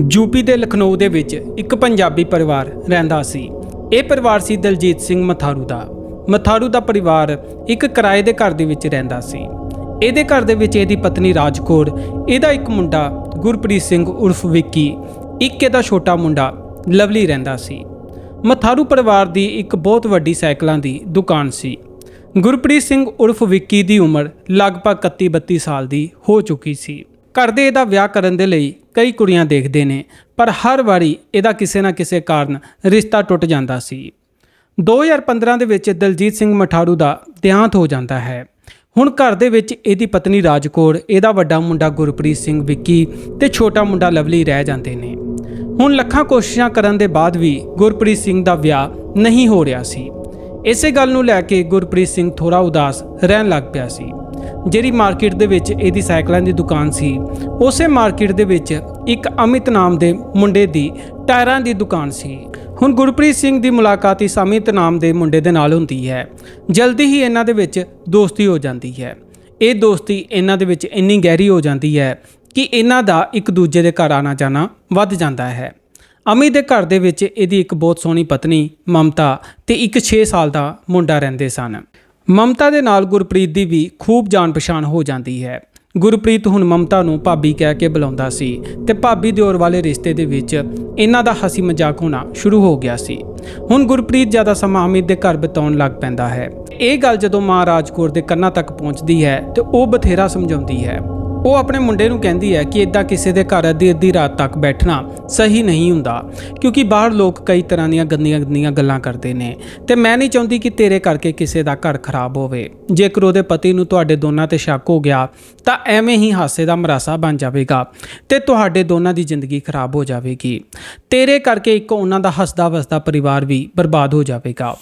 UP ਦੇ ਲਖਨਊ ਦੇ ਵਿੱਚ ਇੱਕ ਪੰਜਾਬੀ ਪਰਿਵਾਰ ਰਹਿੰਦਾ ਸੀ। ਇਹ ਪਰਿਵਾਰ ਸੀ ਦਲਜੀਤ ਸਿੰਘ ਮਥਾਰੂ ਦਾ। ਮਥਾਰੂ ਦਾ ਪਰਿਵਾਰ ਇੱਕ ਕਿਰਾਏ ਦੇ ਘਰ ਦੇ ਵਿੱਚ ਰਹਿੰਦਾ ਸੀ। ਇਹਦੇ ਘਰ ਦੇ ਵਿੱਚ ਇਹਦੀ ਪਤਨੀ ਰਾਜਕੌਰ, ਇਹਦਾ ਇੱਕ ਮੁੰਡਾ ਗੁਰਪ੍ਰੀਤ ਸਿੰਘ ਉਰਫ ਵਿੱਕੀ, ਇੱਕ ਇਹਦਾ ਛੋਟਾ ਮੁੰਡਾ ਲਵਲੀ ਰਹਿੰਦਾ ਸੀ। ਮਥਾਰੂ ਪਰਿਵਾਰ ਦੀ ਇੱਕ ਬਹੁਤ ਵੱਡੀ ਸਾਈਕਲਾਂ ਦੀ ਦੁਕਾਨ ਸੀ। ਗੁਰਪ੍ਰੀਤ ਸਿੰਘ ਉਰਫ ਵਿੱਕੀ ਦੀ ਉਮਰ ਲਗਭਗ 31-32 ਸਾਲ ਦੀ ਹੋ ਚੁੱਕੀ ਸੀ। ਘਰ ਦੇ ਇਹਦਾ ਵਿਆਹ ਕਰਨ ਦੇ ਲਈ ਕਈ ਕੁੜੀਆਂ ਦੇਖਦੇ ਨੇ, ਪਰ ਹਰ ਵਾਰੀ ਇਹਦਾ ਕਿਸੇ ਨਾ ਕਿਸੇ ਕਾਰਨ ਰਿਸ਼ਤਾ ਟੁੱਟ ਜਾਂਦਾ ਸੀ। 2015 ਦੇ ਵਿੱਚ ਦਲਜੀਤ ਸਿੰਘ ਮਠਾਰੂ ਦਾ ਦੇਹਾਂਤ ਹੋ ਜਾਂਦਾ ਹੈ। ਹੁਣ ਘਰ ਦੇ ਵਿੱਚ ਇਹਦੀ ਪਤਨੀ ਰਾਜਕੌਰ, ਇਹਦਾ ਵੱਡਾ ਮੁੰਡਾ ਗੁਰਪ੍ਰੀਤ ਸਿੰਘ ਵਿੱਕੀ ਤੇ ਛੋਟਾ ਮੁੰਡਾ ਲਵਲੀ ਰਹਿ ਜਾਂਦੇ ਨੇ। ਹੁਣ ਲੱਖਾਂ ਕੋਸ਼ਿਸ਼ਾਂ ਕਰਨ ਦੇ ਬਾਅਦ ਵੀ ਗੁਰਪ੍ਰੀਤ ਸਿੰਘ ਦਾ ਵਿਆਹ ਨਹੀਂ ਹੋ ਰਿਹਾ ਸੀ। ਇਸੇ ਗੱਲ ਨੂੰ ਲੈ ਕੇ ਗੁਰਪ੍ਰੀਤ ਸਿੰਘ ਥੋੜਾ ਉਦਾਸ ਰਹਿਣ ਲੱਗ ਪਿਆ ਸੀ। ਜਿਹੜੀ ਮਾਰਕੀਟ ਦੇ ਵਿੱਚ ਇਹਦੀ ਸਾਈਕਲਾਂ ਦੀ ਦੁਕਾਨ ਸੀ, ਉਸੇ ਮਾਰਕੀਟ ਦੇ ਵਿੱਚ ਇੱਕ ਅਮਿਤ ਨਾਮ ਦੇ ਮੁੰਡੇ ਦੀ ਟਾਇਰਾਂ ਦੀ ਦੁਕਾਨ ਸੀ। ਹੁਣ ਗੁਰਪ੍ਰੀਤ ਸਿੰਘ ਦੀ ਮੁਲਾਕਾਤ ਇਸ ਅਮਿਤ ਨਾਮ ਦੇ ਮੁੰਡੇ ਦੇ ਨਾਲ ਹੁੰਦੀ ਹੈ। ਜਲਦੀ ਹੀ ਇਹਨਾਂ ਦੇ ਵਿੱਚ ਦੋਸਤੀ ਹੋ ਜਾਂਦੀ ਹੈ। ਇਹ ਦੋਸਤੀ ਇਹਨਾਂ ਦੇ ਵਿੱਚ ਇੰਨੀ ਗਹਿਰੀ ਹੋ ਜਾਂਦੀ ਹੈ ਕਿ ਇਹਨਾਂ ਦਾ ਇੱਕ ਦੂਜੇ ਦੇ ਘਰ ਆਣਾ ਜਾਣਾ ਵੱਧ ਜਾਂਦਾ ਹੈ। ਅਮਿਤ ਦੇ ਘਰ ਦੇ ਵਿੱਚ ਇਹਦੀ ਇੱਕ ਬਹੁਤ ਸੋਹਣੀ ਪਤਨੀ ਮਮਤਾ ਤੇ ਇੱਕ 6 ਸਾਲ ਦਾ ਮੁੰਡਾ ਰਹਿੰਦੇ ਸਨ। ਮਮਤਾ ਦੇ ਨਾਲ ਗੁਰਪ੍ਰੀਤ ਦੀ ਵੀ ਖੂਬ ਜਾਣ ਪਛਾਣ ਹੋ ਜਾਂਦੀ ਹੈ। ਗੁਰਪ੍ਰੀਤ ਹੁਣ ਮਮਤਾ ਨੂੰ ਭਾਬੀ ਕਹਿ ਕੇ ਬੁਲਾਉਂਦਾ ਸੀ ਤੇ ਭਾਬੀ ਦਿਓਰ ਵਾਲੇ ਰਿਸ਼ਤੇ ਦੇ ਵਿੱਚ ਇਹਨਾਂ ਦਾ ਹਸੀ ਮਜ਼ਾਕ ਹੋਣਾ ਸ਼ੁਰੂ ਹੋ ਗਿਆ ਸੀ। ਹੁਣ ਗੁਰਪ੍ਰੀਤ ਜ਼ਿਆਦਾ ਸਮਾਂ ਅਮਿਤ ਦੇ ਘਰ ਬਿਤਾਉਣ ਲੱਗ ਪੈਂਦਾ ਹੈ। ਇਹ ਗੱਲ ਜਦੋਂ ਮਾਂ ਰਾਜਕੌਰ ਦੇ ਕੰਨਾਂ ਤੱਕ ਪਹੁੰਚਦੀ ਹੈ ਤੇ ਉਹ ਬਥੇਰਾ ਸਮਝਾਉਂਦੀ ਹੈ। ਉਹ ਆਪਣੇ ਮੁੰਡੇ ਨੂੰ ਕਹਿੰਦੀ ਹੈ ਕਿ ਇਦਾਂ ਕਿਸੇ ਦੇ ਘਰ ਅੱਧੀ ਅੱਧੀ ਰਾਤ ਤੱਕ ਬੈਠਣਾ ਸਹੀ ਨਹੀਂ ਹੁੰਦਾ, ਕਿਉਂਕਿ ਬਾਹਰ ਲੋਕ ਕਈ ਤਰ੍ਹਾਂ ਦੀਆਂ ਗੰਦੀਆਂ ਗੰਦੀਆਂ ਗੱਲਾਂ ਕਰਦੇ ਨੇ ਤੇ ਮੈਂ ਨਹੀਂ ਚਾਹੁੰਦੀ ਕਿ ਤੇਰੇ ਕਰਕੇ ਕਿਸੇ ਦਾ ਘਰ ਖਰਾਬ ਹੋਵੇ। ਜੇਕਰ ਉਹਦੇ ਪਤੀ ਨੂੰ ਤੁਹਾਡੇ ਦੋਨਾਂ ਤੇ ਸ਼ੱਕ ਹੋ ਗਿਆ, ਤਾਂ ਐਵੇਂ ਹੀ ਹਾਸੇ ਦਾ ਮਰਾਸਾ ਬਣ ਜਾਵੇਗਾ ਤੇ ਤੁਹਾਡੇ ਦੋਨਾਂ ਦੀ ਜ਼ਿੰਦਗੀ ਖਰਾਬ ਹੋ ਜਾਵੇਗੀ। ਤੇਰੇ ਕਰਕੇ ਇੱਕ ਉਹਨਾਂ ਦਾ ਹੱਸਦਾ ਵਸਦਾ ਪਰਿਵਾਰ ਵੀ ਬਰਬਾਦ ਹੋ ਜਾਵੇਗਾ।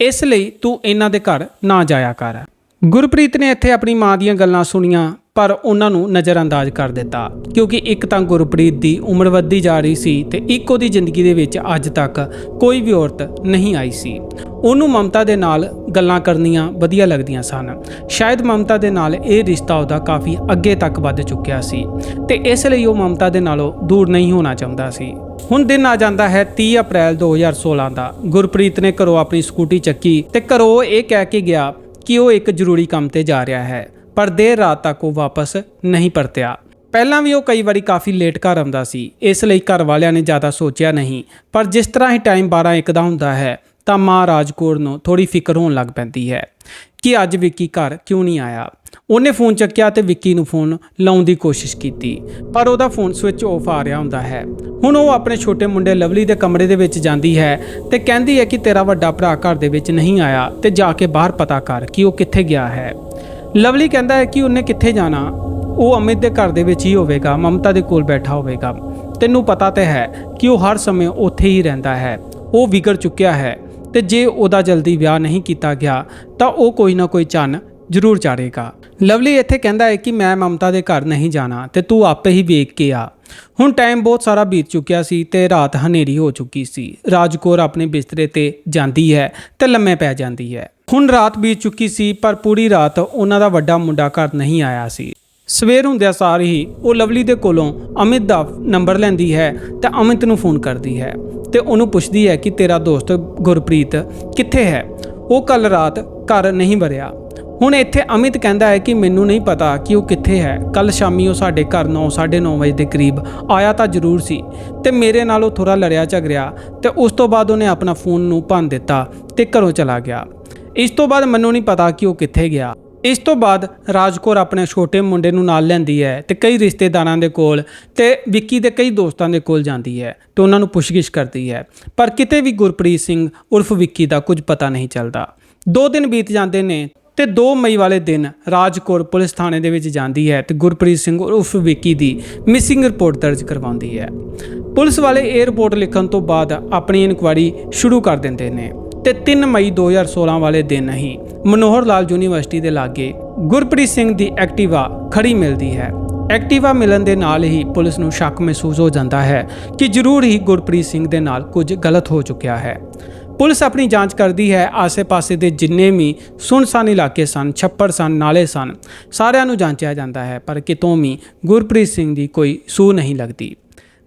ਇਸ ਲਈ ਤੂੰ ਇਹਨਾਂ ਦੇ ਘਰ ਨਾ ਜਾਇਆ ਕਰ। ਗੁਰਪ੍ਰੀਤ ਨੇ ਇੱਥੇ ਆਪਣੀ ਮਾਂ ਦੀਆਂ ਗੱਲਾਂ ਸੁਣੀਆਂ। ਪਰ ਉਹਨਾਂ ਨੂੰ ਨਜ਼ਰਅੰਦਾਜ਼ ਕਰ ਦਿੱਤਾ, ਕਿਉਂਕਿ ਇੱਕ ਤਾਂ ਗੁਰਪ੍ਰੀਤ ਦੀ ਉਮਰ ਵੱਧਦੀ ਜਾ ਰਹੀ ਸੀ ਤੇ ਇੱਕ ਉਹਦੀ ਜ਼ਿੰਦਗੀ ਦੇ ਵਿੱਚ ਅੱਜ ਤੱਕ ਕੋਈ ਵੀ ਔਰਤ ਨਹੀਂ ਆਈ ਸੀ। ਉਹਨੂੰ ਮਮਤਾ ਦੇ ਨਾਲ ਗੱਲਾਂ ਕਰਨੀਆਂ ਵਧੀਆ ਲੱਗਦੀਆਂ ਸਨ। ਸ਼ਾਇਦ ਮਮਤਾ ਦੇ ਨਾਲ ਇਹ ਰਿਸ਼ਤਾ ਉਹਦਾ ਕਾਫੀ ਅੱਗੇ ਤੱਕ ਵੱਧ ਚੁੱਕਿਆ ਸੀ ਤੇ ਇਸ ਲਈ ਉਹ ਮਮਤਾ ਦੇ ਨਾਲੋਂ ਦੂਰ ਨਹੀਂ ਹੋਣਾ ਚਾਹੁੰਦਾ ਸੀ। ਹੁਣ ਦਿਨ ਆ ਜਾਂਦਾ ਹੈ 30 ਅਪ੍ਰੈਲ 2016 ਦਾ। ਗੁਰਪ੍ਰੀਤ ਨੇ ਘਰੋਂ ਆਪਣੀ ਸਕੂਟੀ ਚੱਕੀ ਤੇ ਘਰੋਂ ਇਹ ਕਹਿ ਕੇ ਗਿਆ ਕਿ ਉਹ ਇੱਕ ਜ਼ਰੂਰੀ ਕੰਮ ਤੇ ਜਾ ਰਿਹਾ ਹੈ। ਪਰ ਦੇਰ ਰਾਤ ਤੱਕ ਉਹ ਵਾਪਸ ਨਹੀਂ ਪਰਤਿਆ। ਪਹਿਲਾਂ ਵੀ ਉਹ ਕਈ ਵਾਰੀ ਕਾਫੀ ਲੇਟ ਘਰ ਆਉਂਦਾ ਸੀ। ਇਸ ਲਈ ਘਰ ਵਾਲਿਆਂ ਨੇ ਜ਼ਿਆਦਾ ਸੋਚਿਆ ਨਹੀਂ। ਪਰ ਜਿਸ ਤਰ੍ਹਾਂ ਹੀ ਟਾਈਮ 12 ਇੱਕ ਦਾ ਹੁੰਦਾ ਹੈ, ਤਾਂ ਮਾਂ ਰਾਜਕੌਰ ਨੂੰ ਥੋੜੀ ਫਿਕਰ ਹੋਣ ਲੱਗ ਪੈਂਦੀ ਹੈ ਕਿ ਅੱਜ ਵਿੱਕੀ ਘਰ ਕਿਉਂ ਨਹੀਂ ਆਇਆ। ਉਹਨੇ ਫੋਨ ਚੱਕਿਆ ਤੇ ਵਿੱਕੀ ਨੂੰ ਫੋਨ ਲਾਉਣ ਦੀ ਕੋਸ਼ਿਸ਼ ਕੀਤੀ, ਪਰ ਉਹਦਾ ਫੋਨ ਸਵਿਚ ਆਫ ਆ ਰਿਹਾ ਹੁੰਦਾ ਹੈ। ਹੁਣ ਉਹ ਆਪਣੇ ਛੋਟੇ ਮੁੰਡੇ ਲਵਲੀ ਦੇ ਕਮਰੇ ਦੇ ਵਿੱਚ ਜਾਂਦੀ ਹੈ ਤੇ ਕਹਿੰਦੀ ਹੈ ਕਿ ਤੇਰਾ ਵੱਡਾ ਭਰਾ ਘਰ ਦੇ ਵਿੱਚ ਨਹੀਂ ਆਇਆ ਤੇ ਜਾ ਕੇ ਬਾਹਰ ਪਤਾ ਕਰ ਕਿ ਉਹ ਕਿੱਥੇ ਗਿਆ ਹੈ। ਲਵਲੀ ਕਹਿੰਦਾ ਹੈ ਕਿ ਉਹਨੇ ਕਿੱਥੇ ਜਾਣਾ? ਉਹ ਅਮਿਤ ਦੇ ਘਰ ਦੇ ਵਿੱਚ ਹੀ ਹੋਵੇਗਾ, ਮਮਤਾ ਦੇ ਕੋਲ ਬੈਠਾ ਹੋਵੇਗਾ। ਤੈਨੂੰ ਪਤਾ ਤੇ ਹੈ ਕਿ ਉਹ ਹਰ ਸਮੇਂ ਉੱਥੇ ਹੀ ਰਹਿੰਦਾ ਹੈ। ਉਹ ਵਿਗੜ ਚੁੱਕਿਆ ਹੈ ਤੇ ਜੇ ਉਹਦਾ ਜਲਦੀ ਵਿਆਹ ਨਹੀਂ ਕੀਤਾ ਗਿਆ, ਤਾਂ ਉਹ ਕੋਈ ਨਾ ਕੋਈ ਚੰਨ ਜ਼ਰੂਰ ਚਾੜੇਗਾ। ਲਵਲੀ ਇੱਥੇ ਕਹਿੰਦਾ ਹੈ ਕਿ ਮੈਂ ਮਮਤਾ ਦੇ ਘਰ ਨਹੀਂ ਜਾਣਾ ਤੇ ਤੂੰ ਆਪੇ ਹੀ ਵੇਖ ਕੇ ਆ। ਹੁਣ ਟਾਈਮ ਬਹੁਤ ਸਾਰਾ ਬੀਤ ਚੁੱਕਿਆ ਸੀ ਤੇ ਰਾਤ ਹਨੇਰੀ ਹੋ ਚੁੱਕੀ ਸੀ। ਰਾਜਕੌਰ ਆਪਣੇ ਬਿਸਤਰੇ ਤੇ ਜਾਂਦੀ ਹੈ ਤੇ ਲੰਮੇ ਪੈ ਜਾਂਦੀ ਹੈ। ਹੁਣ ਰਾਤ ਬੀਤ ਚੁੱਕੀ ਸੀ, ਪਰ ਪੂਰੀ ਰਾਤ ਉਹਨਾਂ ਦਾ ਵੱਡਾ ਮੁੰਡਾ ਘਰ ਨਹੀਂ ਆਇਆ ਸੀ। ਸਵੇਰ ਹੁੰਦਿਆਂ ਸਾਰ ਹੀ ਉਹ ਲਵਲੀ ਦੇ ਕੋਲੋਂ ਅਮਿਤ ਦਾ ਨੰਬਰ ਲੈਂਦੀ ਹੈ ਤੇ ਅਮਿਤ ਨੂੰ ਫੋਨ ਕਰਦੀ ਹੈ ਤੇ ਉਹਨੂੰ ਪੁੱਛਦੀ ਹੈ ਕਿ ਤੇਰਾ ਦੋਸਤ ਗੁਰਪ੍ਰੀਤ ਕਿੱਥੇ ਹੈ? ਉਹ ਕੱਲ ਰਾਤ ਘਰ ਨਹੀਂ ਵਰਿਆ। ਹੁਣ ਇੱਥੇ ਅਮਿਤ ਕਹਿੰਦਾ ਹੈ ਕਿ ਮੈਨੂੰ ਨਹੀਂ ਪਤਾ ਕਿ ਉਹ ਕਿੱਥੇ ਹੈ। ਕੱਲ ਸ਼ਾਮੀ ਉਹ ਸਾਡੇ ਘਰ 9:30 ਵਜੇ ਦੇ ਕਰੀਬ ਆਇਆ ਤਾਂ ਜ਼ਰੂਰ ਸੀ ਤੇ ਮੇਰੇ ਨਾਲ ਉਹ ਥੋੜਾ ਲੜਿਆ ਝਗੜਿਆ ਤੇ ਉਸ ਤੋਂ ਬਾਅਦ ਉਹਨੇ ਆਪਣਾ ਫੋਨ ਨੂੰ ਭੰਨ ਦਿੱਤਾ ਤੇ ਘਰੋਂ ਚਲਾ ਗਿਆ। ਇਸ ਤੋਂ ਬਾਅਦ ਮੈਨੂੰ ਨਹੀਂ ਪਤਾ ਕਿ ਉਹ ਕਿੱਥੇ ਗਿਆ। ਇਸ ਤੋਂ ਬਾਅਦ ਰਾਜਕੌਰ ਆਪਣੇ ਛੋਟੇ ਮੁੰਡੇ ਨੂੰ ਨਾਲ ਲੈਂਦੀ ਹੈ ਤੇ ਕਈ ਰਿਸ਼ਤੇਦਾਰਾਂ ਦੇ ਕੋਲ ਤੇ ਵਿੱਕੀ ਦੇ ਕਈ ਦੋਸਤਾਂ ਦੇ ਕੋਲ ਜਾਂਦੀ ਹੈ ਤੇ ਉਹਨਾਂ ਨੂੰ ਪੁੱਛਗਿੱਛ ਕਰਦੀ ਹੈ। ਪਰ ਕਿਤੇ ਵੀ ਗੁਰਪ੍ਰੀਤ ਸਿੰਘ ਉਰਫ ਵਿੱਕੀ ਦਾ ਕੁਝ ਪਤਾ ਨਹੀਂ ਚੱਲਦਾ। ਦੋ ਦਿਨ ਬੀਤ ਜਾਂਦੇ ਨੇ ਤੇ 2 ਮਈ ਵਾਲੇ ਦਿਨ ਰਾਜਕੌਰ ਪੁਲਿਸ ਥਾਣੇ ਦੇ ਵਿੱਚ ਜਾਂਦੀ ਹੈ ਤੇ ਗੁਰਪ੍ਰੀਤ ਸਿੰਘ ਉਰਫ ਵਿੱਕੀ ਦੀ ਮਿਸਿੰਗ ਰਿਪੋਰਟ ਦਰਜ ਕਰਵਾਉਂਦੀ ਹੈ। ਪੁਲਿਸ ਵਾਲੇ ਇਹ ਰਿਪੋਰਟ ਲਿਖਣ ਤੋਂ ਬਾਅਦ ਆਪਣੀ ਇਨਕੁਆਇਰੀ ਸ਼ੁਰੂ ਕਰ ਦਿੰਦੇ ਨੇ। ਤੇ 3 ਮਈ 2016 ਵਾਲੇ ਦਿਨ ਹੀ ਮਨੋਹਰ ਲਾਲ ਯੂਨੀਵਰਸਿਟੀ ਦੇ ਲਾਗੇ ਗੁਰਪ੍ਰੀਤ ਸਿੰਘ ਦੀ ਐਕਟਿਵਾ ਖੜੀ ਮਿਲਦੀ ਹੈ। ਐਕਟਿਵਾ ਮਿਲਣ ਦੇ ਨਾਲ ਹੀ ਪੁਲਿਸ ਨੂੰ ਸ਼ੱਕ ਮਹਿਸੂਸ ਹੋ ਜਾਂਦਾ ਹੈ ਕਿ ਜ਼ਰੂਰ ਹੀ ਗੁਰਪ੍ਰੀਤ ਸਿੰਘ ਦੇ ਨਾਲ ਕੁਝ ਗਲਤ ਹੋ ਚੁੱਕਿਆ ਹੈ। ਪੁਲਿਸ ਆਪਣੀ ਜਾਂਚ ਕਰਦੀ ਹੈ, ਆਸੇ-ਪਾਸੇ ਦੇ ਜਿੰਨੇ ਵੀ ਸੁਨਸਾਨ ਇਲਾਕੇ ਸਨ, ਛੱਪੜ ਸਨ, ਨਾਲੇ ਸਨ, ਸਾਰਿਆਂ ਨੂੰ ਜਾਂਚਿਆ ਜਾਂਦਾ ਹੈ, ਪਰ ਕਿਤੋਂ ਵੀ ਗੁਰਪ੍ਰੀਤ ਸਿੰਘ ਦੀ ਕੋਈ ਸੂਹ ਨਹੀਂ ਲੱਗਦੀ।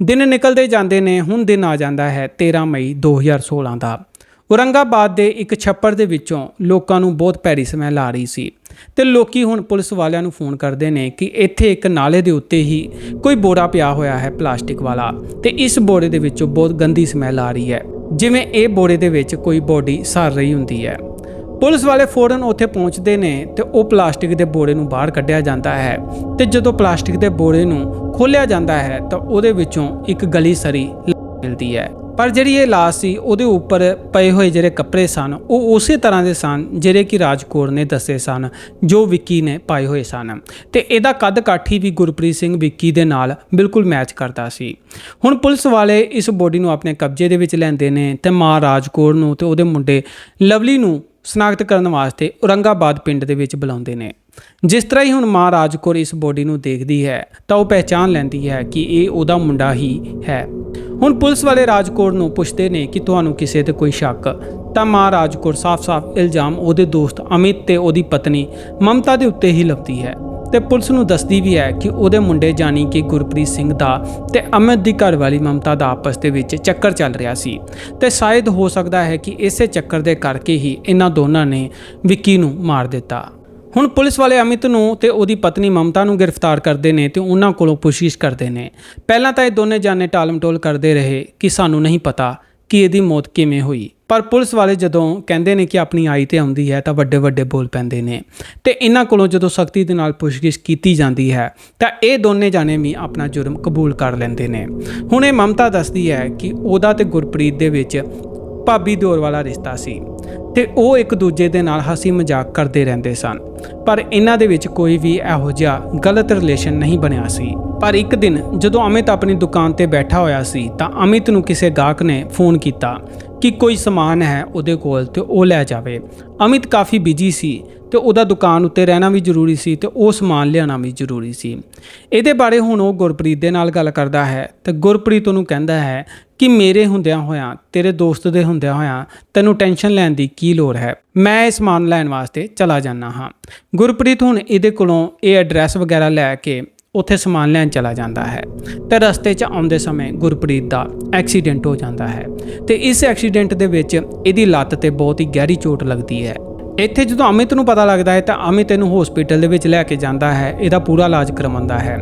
ਦਿਨ ਨਿਕਲਦੇ ਜਾਂਦੇ ਨੇ, ਹੁਣ ਦਿਨ ਆ ਜਾਂਦਾ ਹੈ 13 ਮਈ 2016 ਦਾ। ਔਰੰਗਾਬਾਦ ਦੇ ਇੱਕ ਛੱਪੜ ਦੇ ਵਿੱਚੋਂ ਲੋਕਾਂ ਨੂੰ ਬਹੁਤ ਭੈੜੀ ਸਮੈਲ ਆ ਰਹੀ ਸੀ ਤੇ ਲੋਕੀ ਹੁਣ ਪੁਲਿਸ ਵਾਲਿਆਂ ਨੂੰ ਫੋਨ ਕਰਦੇ ਨੇ ਕਿ ਇੱਥੇ ਇੱਕ ਨਾਲੇ ਦੇ ਉੱਤੇ ਹੀ ਕੋਈ ਬੋਰਾ ਪਿਆ ਹੋਇਆ ਹੈ ਪਲਾਸਟਿਕ ਵਾਲਾ ਤੇ ਇਸ ਬੋਰੇ ਦੇ ਵਿੱਚੋਂ ਬਹੁਤ ਗੰਦੀ ਸਮੈਲ ਆ ਰਹੀ ਹੈ, ਜਿਵੇਂ ਇਹ ਬੋਰੇ ਦੇ ਵਿੱਚ ਕੋਈ ਬੋਡੀ ਸੜ ਰਹੀ ਹੁੰਦੀ ਹੈ। ਪੁਲਿਸ ਵਾਲੇ ਫੌਰਨ ਉੱਥੇ ਪਹੁੰਚਦੇ ਨੇ ਤੇ ਉਹ ਪਲਾਸਟਿਕ ਦੇ ਬੋਰੇ ਨੂੰ ਬਾਹਰ ਕੱਢਿਆ ਜਾਂਦਾ ਹੈ ਤੇ ਜਦੋਂ ਪਲਾਸਟਿਕ ਦੇ ਬੋਰੇ ਨੂੰ ਖੋਲ੍ਹਿਆ ਜਾਂਦਾ ਹੈ ਤਾਂ ਉਹਦੇ ਵਿੱਚੋਂ ਇੱਕ ਗਲੀ ਸਰੀ ਮਿਲਦੀ ਹੈ। ਪਰ ਜਿਹੜੀ ਇਹ ਲਾਸ਼ ਸੀ, ਉਹਦੇ ਉੱਪਰ ਪਏ ਹੋਏ ਜਿਹੜੇ ਕੱਪੜੇ ਸਨ, ਉਹ ਉਸੇ ਤਰ੍ਹਾਂ ਦੇ ਸਨ ਜਿਹੜੇ ਕਿ ਰਾਜਕੌਰ ਨੇ ਦੱਸੇ ਸਨ, ਜੋ ਵਿੱਕੀ ਨੇ ਪਾਏ ਹੋਏ ਸਨ। ਤੇ ਇਹਦਾ ਕੱਦ ਕਾਠੀ ਵੀ ਗੁਰਪ੍ਰੀਤ ਸਿੰਘ ਵਿੱਕੀ ਦੇ ਨਾਲ ਬਿਲਕੁਲ ਮੈਚ ਕਰਦਾ ਸੀ। ਹੁਣ ਪੁਲਿਸ ਵਾਲੇ ਇਸ ਬੋਡੀ ਨੂੰ ਆਪਣੇ ਕਬਜ਼ੇ ਦੇ ਵਿੱਚ ਲੈਂਦੇ ਨੇ ਤੇ ਮਾਂ ਰਾਜਕੌਰ ਨੂੰ ਤੇ ਉਹਦੇ ਮੁੰਡੇ ਲਵਲੀ ਨੂੰ ਸਨਾਖਤ ਕਰਨ ਵਾਸਤੇ ਔਰੰਗਾਬਾਦ ਪਿੰਡ ਦੇ ਵਿੱਚ ਬੁਲਾਉਂਦੇ ਨੇ। ਜਿਸ ਤਰ੍ਹਾਂ ਹੀ ਹੁਣ ਮਾਂ ਰਾਜਕੌਰ ਇਸ ਬੋਡੀ ਨੂੰ ਦੇਖਦੀ ਹੈ, ਤਾਂ ਉਹ ਪਹਿਚਾਨ ਲੈਂਦੀ ਹੈ ਕਿ ਇਹ ਉਹਦਾ ਮੁੰਡਾ ਹੀ ਹੈ। ਹੁਣ ਪੁਲਿਸ ਵਾਲੇ ਰਾਜਕੌਰ ਨੂੰ ਪੁੱਛਦੇ ਨੇ ਕਿ ਤੁਹਾਨੂੰ ਕਿਸੇ ਤੇ ਕੋਈ ਸ਼ੱਕ? ਤਾਂ ਮਾਂ ਰਾਜਕੌਰ ਸਾਫ਼-ਸਾਫ਼ ਇਲਜ਼ਾਮ ਉਹਦੇ ਦੋਸਤ ਅਮਿਤ ਤੇ ਉਹਦੀ ਪਤਨੀ ਮਮਤਾ ਦੇ ਉੱਤੇ ਹੀ ਲੱਭਦੀ ਹੈ। ਤੇ ਪੁਲਿਸ ਨੂੰ ਦੱਸਦੀ ਵੀ ਹੈ ਕਿ ਉਹਦੇ ਮੁੰਡੇ ਜਾਨੀ ਕਿ ਗੁਰਪ੍ਰੀਤ ਸਿੰਘ ਦਾ ਤੇ ਅਮਿਤ ਦੀ ਘਰਵਾਲੀ ਮਮਤਾ ਦਾ ਆਪਸ ਦੇ ਵਿੱਚ ਚੱਕਰ ਚੱਲ ਰਿਹਾ ਸੀ। ਤੇ ਸ਼ਾਇਦ ਹੋ ਸਕਦਾ ਹੈ ਕਿ ਇਸੇ ਚੱਕਰ ਦੇ ਕਰਕੇ ਹੀ ਇਹਨਾਂ ਦੋਨਾਂ ਨੇ ਵਿੱਕੀ ਨੂੰ ਮਾਰ ਦਿੱਤਾ। ਹੁਣ ਪੁਲਿਸ ਵਾਲੇ ਅਮਿਤ ਨੂੰ ਤੇ ਉਹਦੀ ਪਤਨੀ ਮਮਤਾ ਨੂੰ ਗ੍ਰਿਫਤਾਰ ਕਰਦੇ ਨੇ ਤੇ ਉਹਨਾਂ ਕੋਲੋਂ ਪੁੱਛਗਿੱਛ ਕਰਦੇ ਨੇ। ਪਹਿਲਾਂ ਤਾਂ ਇਹ ਦੋਨੇ ਜਾਨੇ ਟਾਲਮਟੋਲ ਕਰਦੇ ਰਹੇ ਕਿ ਸਾਨੂੰ ਨਹੀਂ ਪਤਾ ਕਿ ਇਹਦੀ ਮੌਤ ਕਿਵੇਂ ਹੋਈ। ਪਰ ਪੁਲਿਸ ਵਾਲੇ ਜਦੋਂ ਕਹਿੰਦੇ ਨੇ ਕਿ ਆਪਣੀ ਆਈ ਤੇ ਆਉਂਦੀ ਹੈ ਤਾਂ ਵੱਡੇ ਵੱਡੇ ਬੋਲ ਪੈਂਦੇ ਨੇ। ਤੇ ਇਹਨਾਂ ਕੋਲੋਂ ਜਦੋਂ ਸਖਤੀ ਦੇ ਨਾਲ ਪੁੱਛਗਿੱਛ ਕੀਤੀ ਜਾਂਦੀ ਹੈ ਤਾਂ ਇਹ ਦੋਨੇ ਜਾਣੇ ਵੀ ਆਪਣਾ ਜੁਰਮ ਕਬੂਲ ਕਰ ਲੈਂਦੇ ਨੇ। ਹੁਣ ਇਹ ਮਮਤਾ ਦੱਸਦੀ ਹੈ ਕਿ ਉਹਦਾ ਤੇ ਗੁਰਪ੍ਰੀਤ ਦੇ ਵਿੱਚ ਭਾਬੀ ਦਿਓਰ ਵਾਲਾ ਰਿਸ਼ਤਾ ਸੀ ਤੇ ਉਹ ਇੱਕ ਦੂਜੇ ਦੇ ਨਾਲ ਹਸੀ ਮਜ਼ਾਕ ਕਰਦੇ ਰਹਿੰਦੇ ਸਨ। ਪਰ ਇਹਨਾਂ ਦੇ ਵਿੱਚ ਕੋਈ ਵੀ ਇਹੋ ਜਿਹਾ ਗਲਤ ਰਿਲੇਸ਼ਨ ਨਹੀਂ ਬਣਿਆ ਸੀ। ਪਰ ਇੱਕ ਦਿਨ ਜਦੋਂ ਅਮਿਤ ਆਪਣੀ ਦੁਕਾਨ ਤੇ ਬੈਠਾ ਹੋਇਆ ਸੀ ਤਾਂ ਅਮਿਤ ਨੂੰ ਕਿਸੇ ਗਾਹਕ ਨੇ ਫੋਨ ਕੀਤਾ ਕਿ ਕੋਈ ਸਮਾਨ ਹੈ ਉਹਦੇ ਕੋਲ ਤੇ ਉਹ ਲੈ ਜਾਵੇ। ਅਮਿਤ ਕਾਫੀ ਬਿਜ਼ੀ ਸੀ ਤੇ ਉਹਦਾ ਦੁਕਾਨ ਉੱਤੇ ਰਹਿਣਾ ਵੀ ਜ਼ਰੂਰੀ ਸੀ ਤੇ ਉਹ ਸਮਾਨ ਲਿਆਉਣਾ ਵੀ ਜ਼ਰੂਰੀ ਸੀ। ਇਹਦੇ ਬਾਰੇ ਹੁਣ ਉਹ ਗੁਰਪ੍ਰੀਤ ਦੇ ਨਾਲ ਗੱਲ ਕਰਦਾ ਹੈ ਤੇ ਗੁਰਪ੍ਰੀਤ ਉਹਨੂੰ ਕਹਿੰਦਾ ਹੈ ਕਿ ਮੇਰੇ ਹੁੰਦਿਆਂ ਹੋਇਆਂ, ਤੇਰੇ ਦੋਸਤ ਦੇ ਹੁੰਦਿਆਂ ਹੋਇਆਂ ਤੈਨੂੰ ਟੈਨਸ਼ਨ ਲੈਣ ਦੀ ਕੀ ਲੋੜ ਹੈ। ਮੈਂ ਇਹ ਸਮਾਨ ਲੈਣ ਵਾਸਤੇ ਚਲਾ ਜਾਣਾ ਹਾਂ। ਗੁਰਪ੍ਰੀਤ ਹੁਣ ਇਹਦੇ ਕੋਲੋਂ ਇਹ ਐਡਰੈਸ ਵਗੈਰਾ ਲੈ ਕੇ ਉੱਥੇ ਸਮਾਨ ਲੈਣ ਚਲਾ ਜਾਂਦਾ ਹੈ। ਤੇ ਰਸਤੇ 'ਚ ਆਉਂਦੇ ਸਮੇਂ ਗੁਰਪ੍ਰੀਤ ਦਾ ਐਕਸੀਡੈਂਟ ਹੋ ਜਾਂਦਾ ਹੈ ਤੇ ਇਸ ਐਕਸੀਡੈਂਟ ਦੇ ਵਿੱਚ ਇਹਦੀ ਲੱਤ ਤੇ ਬਹੁਤ ਹੀ ਗਹਿਰੀ ਚੋਟ ਲੱਗਦੀ ਹੈ। ਇੱਥੇ ਜਦੋਂ ਅਮਿਤ ਨੂੰ ਪਤਾ ਲੱਗਦਾ ਹੈ ਤਾਂ ਅਮਿਤ ਇਹਨੂੰ ਹਸਪੀਟਲ ਦੇ ਵਿੱਚ ਲੈ ਕੇ ਜਾਂਦਾ ਹੈ, ਇਹਦਾ ਪੂਰਾ ਇਲਾਜ ਕਰਵਾਉਂਦਾ ਹੈ।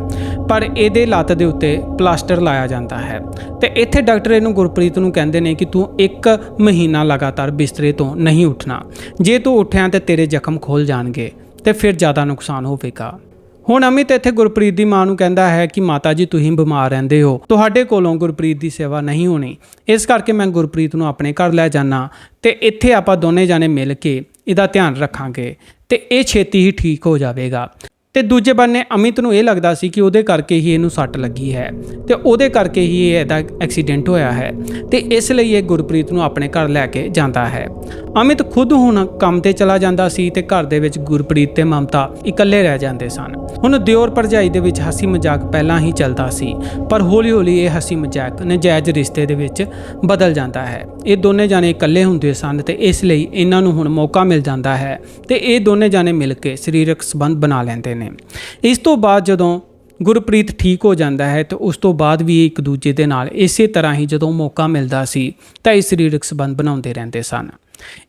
ਪਰ ਇਹਦੇ ਲੱਤ ਦੇ ਉੱਤੇ ਪਲਾਸਟਰ ਲਾਇਆ ਜਾਂਦਾ ਹੈ ਤੇ ਇੱਥੇ ਡਾਕਟਰ ਇਹਨੂੰ ਗੁਰਪ੍ਰੀਤ ਨੂੰ ਕਹਿੰਦੇ ਨੇ ਕਿ ਤੂੰ ਇੱਕ ਮਹੀਨਾ ਲਗਾਤਾਰ ਬਿਸਤਰੇ ਤੋਂ ਨਹੀਂ ਉੱਠਣਾ। ਜੇ ਤੂੰ ਉੱਠਿਆ ਤਾਂ ਤੇਰੇ ਜ਼ਖਮ ਖੋਲ ਜਾਣਗੇ ਤੇ ਫਿਰ ਜ਼ਿਆਦਾ ਨੁਕਸਾਨ ਹੋਵੇਗਾ। ਹੁਣ ਅਮਿਤ ਇੱਥੇ ਗੁਰਪ੍ਰੀਤ ਦੀ ਮਾਂ ਨੂੰ ਕਹਿੰਦਾ ਹੈ ਕਿ ਮਾਤਾ ਜੀ ਤੁਸੀਂ ਬਿਮਾਰ ਰਹਿੰਦੇ ਹੋ। ਤੁਹਾਡੇ ਕੋਲੋਂ ਗੁਰਪ੍ਰੀਤ ਦੀ ਸੇਵਾ ਨਹੀਂ ਹੋਣੀ। ਇਸ ਕਰਕੇ ਮੈਂ ਗੁਰਪ੍ਰੀਤ ਨੂੰ ਆਪਣੇ ਘਰ ਲੈ ਜਾਣਾ ਤੇ ਇੱਥੇ ਆਪਾਂ ਦੋਨੇ ਜਾਣੇ ਮਿਲ ਕੇ ਇਹਦਾ ਧਿਆਨ ਰੱਖਾਂਗੇ ਤੇ ਇਹ ਛੇਤੀ ਹੀ ਠੀਕ ਹੋ ਜਾਵੇਗਾ। ਤੇ ਦੂਜੇ ਬੰਨੇ ਅਮਿਤ ਨੂੰ ਇਹ ਲੱਗਦਾ ਸੀ ਕਿ ਉਹਦੇ ਕਰਕੇ ਹੀ ਇਹਨੂੰ ਸੱਟ ਲੱਗੀ ਹੈ ਤੇ ਉਹਦੇ ਕਰਕੇ ਹੀ ਇਹ ਇਹਦਾ ਐਕਸੀਡੈਂਟ ਹੋਇਆ ਹੈ ਤੇ ਇਸ ਲਈ ਇਹ ਗੁਰਪ੍ਰੀਤ ਨੂੰ ਆਪਣੇ ਘਰ ਲੈ ਕੇ ਜਾਂਦਾ ਹੈ। ਅਮਿਤ ਖੁਦ ਹੁਣ ਕੰਮ ਤੇ ਚਲਾ ਜਾਂਦਾ ਸੀ ਤੇ ਘਰ ਦੇ ਵਿੱਚ ਗੁਰਪ੍ਰੀਤ ਤੇ ਮਮਤਾ ਇਕੱਲੇ ਰਹਿ ਜਾਂਦੇ ਸਨ। ਹੁਣ ਦਿਓਰ ਭਰਜਾਈ ਦੇ ਵਿੱਚ ਹਸੀ ਮਜ਼ਾਕ ਪਹਿਲਾਂ ਹੀ ਚੱਲਦਾ ਸੀ, ਪਰ ਹੌਲੀ-ਹੌਲੀ ਇਹ ਹਸੀ ਮਜ਼ਾਕ ਨਜਾਇਜ਼ ਰਿਸ਼ਤੇ ਦੇ ਵਿੱਚ ਬਦਲ ਜਾਂਦਾ ਹੈ। ਇਹ ਦੋਨੇ ਜਾਣੇ ਇਕੱਲੇ ਹੁੰਦੇ ਸਨ ਤੇ ਇਸ ਲਈ ਇਹਨਾਂ ਨੂੰ ਹੁਣ ਮੌਕਾ ਮਿਲ ਜਾਂਦਾ ਹੈ ਤੇ ਇਹ ਦੋਨੇ ਜਾਣੇ ਮਿਲ ਕੇ ਸਰੀਰਕ ਸੰਬੰਧ ਬਣਾ ਲੈਂਦੇ ਨੇ। ਇਸ ਤੋਂ ਬਾਅਦ ਜਦੋਂ ਗੁਰਪ੍ਰੀਤ ਠੀਕ ਹੋ ਜਾਂਦਾ ਹੈ ਤੇ ਉਸ ਤੋਂ ਬਾਅਦ ਵੀ ਇਹ ਇੱਕ ਦੂਜੇ ਦੇ ਨਾਲ ਇਸੇ ਤਰ੍ਹਾਂ ਹੀ ਜਦੋਂ ਮੌਕਾ ਮਿਲਦਾ ਸੀ, ਤਾਂ ਇਹ ਸਰੀਰਕ ਸੰਬੰਧ ਬਣਾਉਂਦੇ ਰਹਿੰਦੇ ਸਨ।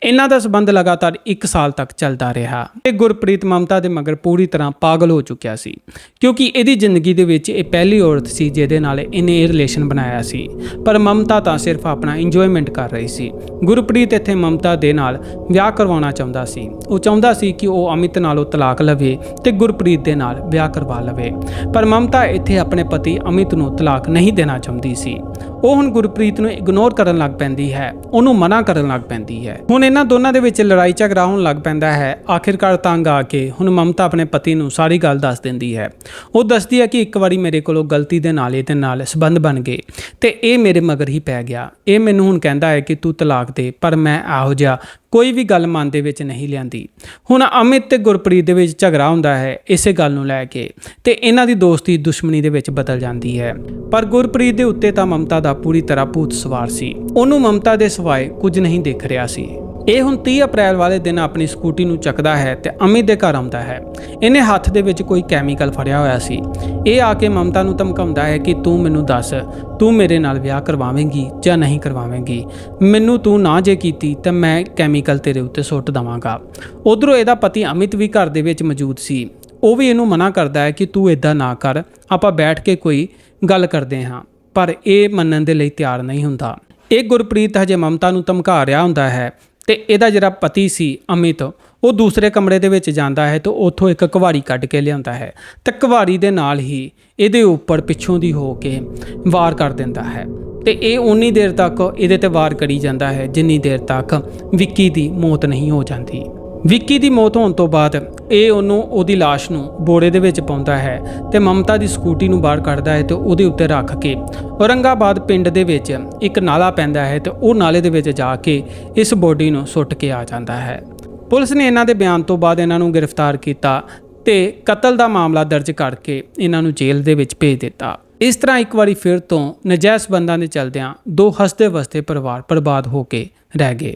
ਇਹਨਾਂ ਦਾ ਸਬੰਧ ਲਗਾਤਾਰ 1 ਸਾਲ ਤੱਕ ਚੱਲਦਾ ਰਿਹਾ ਤੇ ਗੁਰਪ੍ਰੀਤ ਮਮਤਾ ਦੇ ਮਗਰ ਪੂਰੀ ਤਰ੍ਹਾਂ ਪਾਗਲ ਹੋ ਚੁੱਕਿਆ ਸੀ, ਕਿਉਂਕਿ ਇਹਦੀ ਜ਼ਿੰਦਗੀ ਦੇ ਵਿੱਚ ਇਹ ਪਹਿਲੀ ਔਰਤ ਸੀ ਜਿਹਦੇ ਨਾਲ ਇਹਨੇ ਇਹ ਰਿਲੇਸ਼ਨ ਬਣਾਇਆ ਸੀ, ਪਰ ਮਮਤਾ ਤਾਂ ਸਿਰਫ ਆਪਣਾ ਇੰਜੋਇਮੈਂਟ ਕਰ ਰਹੀ ਸੀ। ਗੁਰਪ੍ਰੀਤ ਇੱਥੇ ਮਮਤਾ ਦੇ ਨਾਲ ਵਿਆਹ ਕਰਵਾਉਣਾ ਚਾਹੁੰਦਾ ਸੀ। ਉਹ ਚਾਹੁੰਦਾ ਸੀ ਕਿ ਉਹ ਅਮਿਤ ਨਾਲੋਂ ਤਲਾਕ ਲਵੇ ਤੇ ਗੁਰਪ੍ਰੀਤ ਦੇ ਨਾਲ ਵਿਆਹ ਕਰਵਾ ਲਵੇ। ਪਰ ਮਮਤਾ ਇੱਥੇ ਆਪਣੇ ਪਤੀ ਅਮਿਤ ਨੂੰ ਤਲਾਕ ਨਹੀਂ ਦੇਣਾ ਚਾਹੁੰਦੀ ਸੀ। ਉਹ ਹੁਣ ਗੁਰਪ੍ਰੀਤ ਨੂੰ ਇਗਨੋਰ ਕਰਨ ਲੱਗ ਪੈਂਦੀ ਹੈ, ਉਹਨੂੰ ਮਨਾ ਕਰਨ ਲੱਗ ਪੈਂਦੀ ਹੈ। ਹੁਣ ਇਹਨਾਂ ਦੋਨਾਂ ਦੇ ਵਿੱਚ ਲੜਾਈ ਝਗੜਾ ਹੋਣ ਲੱਗ ਪੈਂਦਾ ਹੈ। ਆਖਿਰਕਾਰ ਤੰਗ ਆ ਕੇ ਹੁਣ ਮਮਤਾ ਆਪਣੇ ਪਤੀ ਨੂੰ ਸਾਰੀ ਗੱਲ ਦੱਸ ਦਿੰਦੀ ਹੈ। ਉਹ ਦੱਸਦੀ ਹੈ ਕਿ ਇੱਕ ਵਾਰੀ ਮੇਰੇ ਕੋਲੋਂ ਗਲਤੀ ਦੇ ਨਾਲ ਇਹਦੇ ਨਾਲ ਸਬੰਧ ਬਣ ਗਏ ਤੇ ਇਹ ਮੇਰੇ ਮਗਰ ਹੀ ਪੈ ਗਿਆ। ਇਹ ਮੈਨੂੰ ਹੁਣ ਕਹਿੰਦਾ ਹੈ ਕਿ ਤੂੰ ਤਲਾਕ ਦੇ, ਪਰ ਮੈਂ ਇਹੋ ਜਿਹਾ ਕੋਈ ਵੀ ਗੱਲ ਮਨ ਦੇ ਵਿੱਚ ਨਹੀਂ ਲਿਆਂਦੀ। ਹੁਣ ਅਮਿਤ ਤੇ ਗੁਰਪ੍ਰੀਤ ਦੇ ਵਿੱਚ ਝਗੜਾ ਹੁੰਦਾ ਹੈ, ਇਸੇ ਗੱਲ ਨੂੰ ਲੈ ਕੇ ਤੇ ਇਹਨਾਂ ਦੀ ਦੋਸਤੀ ਦੁਸ਼ਮਣੀ ਦੇ ਵਿੱਚ ਬਦਲ ਜਾਂਦੀ ਹੈ। ਪਰ ਗੁਰਪ੍ਰੀਤ ਦੇ ਉੱਤੇ ਤਾਂ ਮਮਤਾ ਦਾ ਪੂਰੀ ਤਰ੍ਹਾਂ ਭੂਤ ਸਵਾਰ ਸੀ। ਉਹਨੂੰ ਮਮਤਾ ਦੇ ਸਿਵਾਏ ਕੁਝ ਨਹੀਂ ਦਿਖ ਰਿਹਾ ਸੀ। ਇਹ ਹੁਣ 30 ਅਪ੍ਰੈਲ ਵਾਲੇ ਦਿਨ ਆਪਣੀ ਸਕੂਟੀ ਨੂੰ ਚੱਕਦਾ ਹੈ ਤੇ ਅਮਿਤ ਦੇ ਘਰ ਆਉਂਦਾ ਹੈ। ਇਹਨੇ ਹੱਥ ਦੇ ਵਿੱਚ ਕੋਈ ਕੈਮੀਕਲ ਫੜਿਆ ਹੋਇਆ ਸੀ। ਇਹ ਆ ਕੇ ਮਮਤਾ ਨੂੰ ਧਮਕਾਉਂਦਾ ਹੈ ਕਿ ਤੂੰ ਮੈਨੂੰ ਦੱਸ, ਤੂੰ ਮੇਰੇ ਨਾਲ ਵਿਆਹ ਕਰਵਾਵੇਂਗੀ ਜਾਂ ਨਹੀਂ ਕਰਵਾਵੇਂਗੀ? ਮੈਨੂੰ ਤੂੰ ਨਾ ਜੇ ਕੀਤੀ ਤਾਂ ਮੈਂ ਕੈਮੀਕਲ ਤੇਰੇ ਉੱਤੇ ਸੁੱਟ ਦਵਾਂਗਾ। ਉਧਰੋਂ ਇਹਦਾ ਪਤੀ ਅਮਿਤ ਵੀ ਘਰ ਦੇ ਵਿੱਚ ਮੌਜੂਦ ਸੀ। ਉਹ ਵੀ ਇਹਨੂੰ ਮਨਾ ਕਰਦਾ ਹੈ ਕਿ ਤੂੰ ਇਦਾਂ ਨਾ ਕਰ, ਆਪਾਂ ਬੈਠ ਕੇ ਕੋਈ ਗੱਲ ਕਰਦੇ ਹਾਂ, ਪਰ ਇਹ ਮੰਨਣ ਦੇ ਲਈ ਤਿਆਰ ਨਹੀਂ ਹੁੰਦਾ। ਇਹ ਗੁਰਪ੍ਰੀਤ ਹਜੇ ਮਮਤਾ ਨੂੰ ਧਮਕਾ ਰਿਹਾ ਹੁੰਦਾ ਹੈ। ਤੇ ਇਹਦਾ ਜਿਹੜਾ ਪਤੀ ਸੀ ਅਮਿਤ, ਉਹ ਦੂਸਰੇ ਕਮਰੇ ਦੇ ਵਿੱਚ ਜਾਂਦਾ ਹੈ ਤੇ ਉੱਥੋਂ ਇੱਕ ਕੁਹਾੜੀ ਕੱਢ ਕੇ ਲਿਆਉਂਦਾ ਹੈ। ਤੇ ਕੁਹਾੜੀ ਦੇ ਨਾਲ ਹੀ ਇਹਦੇ ਉੱਪਰ ਪਿੱਛੋਂ ਦੀ ਹੋ ਕੇ ਵਾਰ ਕਰ ਦਿੰਦਾ ਹੈ। ਤੇ ਇਹ ਉਨੀ ਦੇਰ ਤੱਕ ਇਹਦੇ ਤੇ ਵਾਰ ਕਰੀ ਜਾਂਦਾ ਹੈ ਜਿੰਨੀ ਦੇਰ ਤੱਕ ਵਿੱਕੀ ਦੀ ਮੌਤ ਨਹੀਂ ਹੋ ਜਾਂਦੀ। ਵਿੱਕੀ ਦੀ ਮੌਤ ਹੋਣ ਤੋਂ ਬਾਅਦ ਇਹ ਉਹਨੂੰ ਉਹਦੀ লাশ ਨੂੰ ਬੋਰੇ ਦੇ ਵਿੱਚ ਪਾਉਂਦਾ ਹੈ ਤੇ ਮਮਤਾ ਦੀ ਸਕੂਟੀ ਨੂੰ ਬਾਹਰ ਕੱਢਦਾ ਹੈ ਤੇ ਉਹਦੇ ਉੱਤੇ ਰੱਖ ਕੇ ਔਰੰਗਾਬਾਦ ਪਿੰਡ ਦੇ ਵਿੱਚ ਇੱਕ ਨਾਲਾ ਪੈਂਦਾ ਹੈ ਤੇ ਉਹ ਨਾਲੇ ਦੇ ਵਿੱਚ ਜਾ ਕੇ ਇਸ ਬੋਡੀ ਨੂੰ ਸੁੱਟ ਕੇ ਆ ਜਾਂਦਾ ਹੈ। ਪੁਲਿਸ ਨੇ ਇਹਨਾਂ ਦੇ ਬਿਆਨ ਤੋਂ ਬਾਅਦ ਇਹਨਾਂ ਨੂੰ ਗ੍ਰਿਫਤਾਰ ਕੀਤਾ ਤੇ ਕਤਲ ਦਾ ਮਾਮਲਾ ਦਰਜ ਕਰਕੇ ਇਹਨਾਂ ਨੂੰ ਜੇਲ੍ਹ ਦੇ ਵਿੱਚ ਭੇਜ ਦਿੱਤਾ। ਇਸ ਤਰ੍ਹਾਂ ਇੱਕ ਵਾਰੀ ਫਿਰ ਤੋਂ ਨਜਾਇਜ਼ ਬੰਦਾਂ ਦੇ ਚਲਦਿਆਂ ਦੋ ਹੱਸਦੇ ਵਸਦੇ ਪਰਿਵਾਰ ਬਰਬਾਦ ਹੋ ਕੇ ਰਹਿ ਗਏ।